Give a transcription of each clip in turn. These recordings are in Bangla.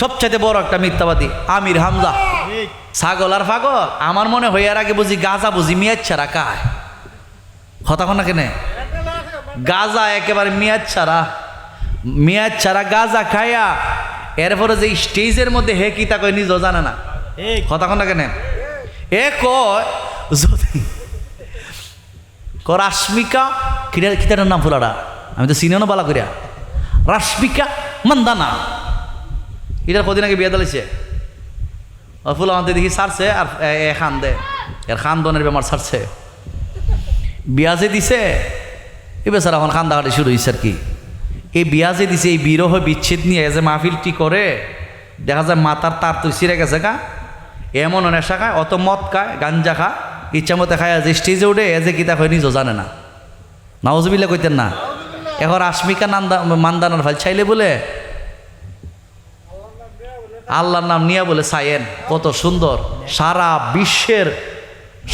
সবচাইতে বড় একটা মিথ্যাবাদী আমির হামজা। ছাগল আর পাগল আমার মনে হয় এর আগে বুঝি গাজা বুঝি মেয়াজ ছাড়া কায় কথা না কেনে? গাজা একেবারে মেয়াজ ছাড়া মেয়াজ ছাড়া গাজা খায়া এরপরে যে স্টেজের মধ্যে হে কি তা কয় নিজেও জানে না। কথা না কেনে? এ কয় যদি রাশ্মিকা কিটার কিটার নাম ফুলাটা আমি তো না বালা করিয়া রাশ্মিকা মান্দানা। এটার কদিন আগে বিয়ে দিলেছে ফুল আমাদের দেখি সারছে আর, এ- খান দে। এর খানদনের বেমার সারছে। বিয়া যে দিছে, এ বেচারা এখন খান্দাখাটি শুরু হয়েছে আর কি। এই বিয়া যে দিছে, এই বিরহ বিচ্ছেদ নিয়ে যে মাহফিলটি করে, দেখা যায় মাতার তার তুই ছিঁড়ে গেছে কা এমন নেশা খায়, অত মদ খায়, গাঞ্জা খা ইচ্ছা মতো খায়, যে স্টেজে উঠে এ যে কিতা হয় নিজেও জানে না। নাওজবিল্লা কইতেন না। এখন আশমিকা নান্দা, মান্দানার ফাইল চাইলে বলে আল্লাহর নাম নিয়ে বলে, সায়েন, কত সুন্দর। সারা বিশ্বের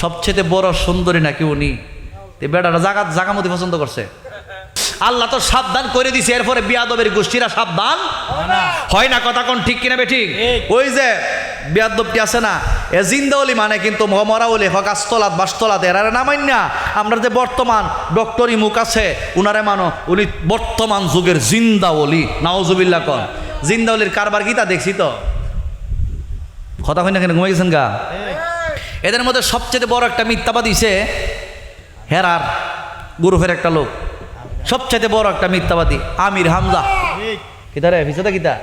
সবচেয়ে বড় সুন্দরী নাকি উনি? বেটাটা জাগা জাগামতি পছন্দ করছে। আল্লাহ তো সাবধান করে দিছে, এরপরে বিয়াদবের গোষ্ঠীরা সাবধান? হয় না কথা কোন ঠিক কিনা বে ঠিক ওই যে বিয়াদবটি আছে না, এ জিন্দাওলি মানে কিন্তু মরাওলি হক আস্তলাত বাস্তলাত এরারে নামাইন না আমরা যে বর্তমান ডক্টর ইমুক আছে, উনারে মানো, উনি বর্তমান যুগের জিন্দাওলি নাওজুবিল্লা কন। জিন্দাওলির কারবার গীতা দেখছি তো? কথা হয় না কেন ঘুমাই গেছেন গা এদের মধ্যে সবচেয়ে বড় একটা মিথ্যাবাদী সে হেরার গ্রুপের একটা লোক। সবচেয়ে বড় একটা মিথ্যাবাদী আমির হামজা। কিতা রে ভিসাদা কিতা?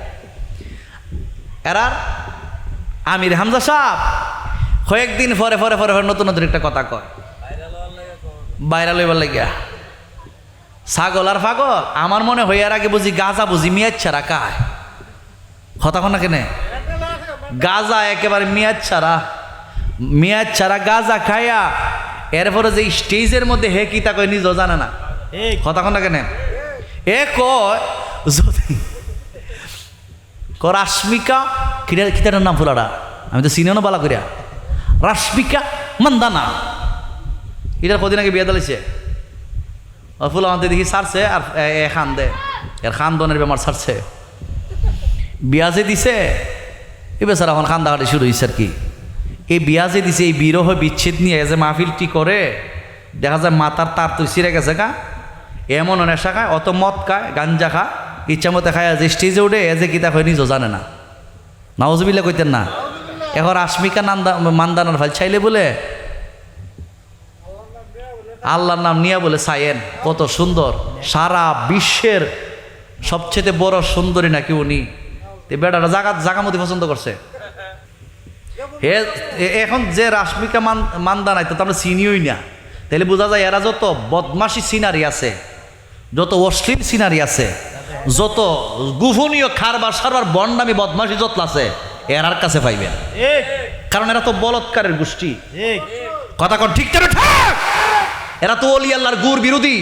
এরার আমির হামজা সাহ কয়েকদিন পরে পরে পরে পরে নতুন নতুন একটা কথা কয়। বাইরা লইবার লাগিয়া। ছাগল আর পাগল আমার মনে হয় এর আগে বুঝি গাজা বুঝি মেয়াজ ছাড়া কায়। কথা না কেনে? গাজা একেবারে মেয়াজ ছাড়া মেয়াজ ছাড়া গাজা খায়া এরপরে যে স্টেজের মধ্যে হে কি তা কয় নিজেও জানে না। কথা না কেন? এ কয় যদি রাশ্মিকা কিটার কিটার নাম ফুলাটা আমি তো চিনিও না বালা করিয়া রাশ্মিকা মান্দানা। এটার কদিন আগে বিয়ে দিলেছে ফুল আমাদের দেখি সারছে আর এ- খান দে এর খানদনের বেমার সারছে বিয়া যে দিছে এ বেচারা এখন খান্দাখাটি শুরু হয়েছে আর কি। এই বিয়া যে দিছে, এই বিরহ বিচ্ছেদ নিয়ে যে মাহফিলটি করে? দেখা যায় মাতার তার তুই ছিঁড়ে গেছে কা এমন নেশা খায়, অত মদ খায়, গাঞ্জা খা, ইচ্ছা মতো খায়, যে স্টেজে উঠে এ যে কিতা হয় নিজেও জানে না। নাওজবিল্লা কইতেন না। এখন আশমিকা নান্দা, মান্দানার ফাইল চাইলে বলে, আল্লাহর নাম নিয়ে বলে, সায়েন, কত সুন্দর, সারা বিশ্বের সবচেয়ে বড় সুন্দরী নাকি উনি? তে বেটাটা জাগা জাগামতি পছন্দ করছে। হে এখন যে রাশ্মিকা মান মান্দা নাই তো আমরা চিনিওই না। তাহলে বোঝা যায় এরা যত বদমাসি সিনারি আছে যত অশ্লীল সিনারি আছে যত গুভনীয় খারবার সারবার বন্ডামি বদমাসি যত আছে এরার কাছে পাইবেন। কারণ এরা তো বলৎকারের গোষ্ঠী। কথা কন ঠিক কেন ঠিক। এরা তো অলি আল্লাহর গুর বিরোধী।